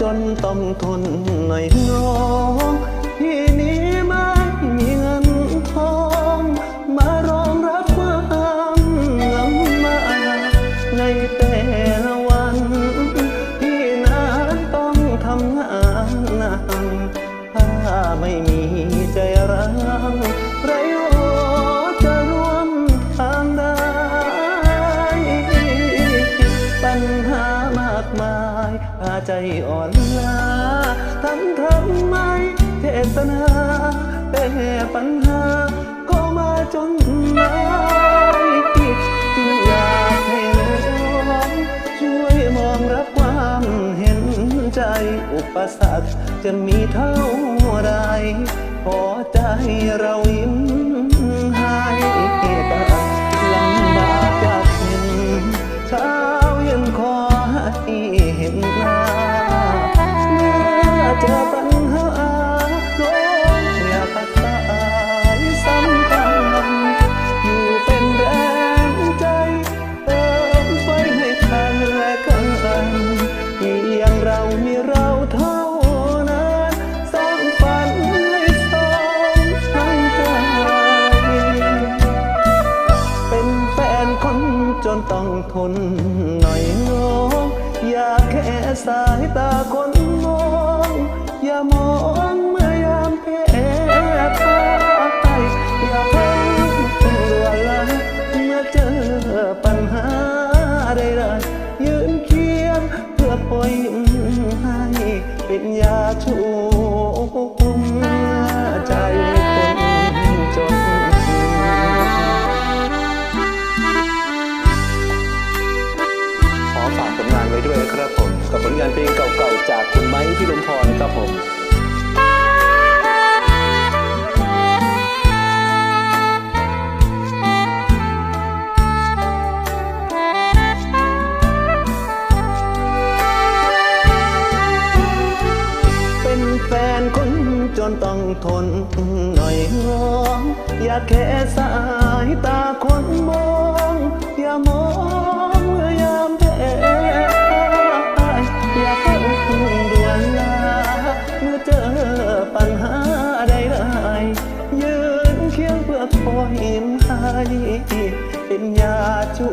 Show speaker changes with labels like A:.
A: จนต้องทนหน่อยน้องที่นี้ไม่มีเงินทองมารองรับความลำบากในแต่ละวันที่นั้นต้องทำงานหนักถ้าไม่มีใจรักไรโอจะร่วมทางได้ปัญหามากมาย พาใจอ่อนล้าทำทำไมเจตนาแต่ปัญหา ก็มาจนได้จึงอยากให้น้องช่วยมองรับความเห็นใจอุปสรรคจะมีเท่าไรพอใจเรา นหน่อยน้อง อย่าแค่สายตาคนมอง อย่ามองเมื่อยามแพ้พ่ายอย่าเพิ่งด่วละเมื่อเจอปัญหาใดๆยืนเคียงเพื่อปล่อยยิ้มให้เป็นยาชู กับผลงานเพลงเก่าๆ จากคุณไม้พี่ลมพรครับผมเป็นแฟนคนจนต้องทนหน่อยน้อง อย่าแค่สายตาคนมอง เป็นยาจู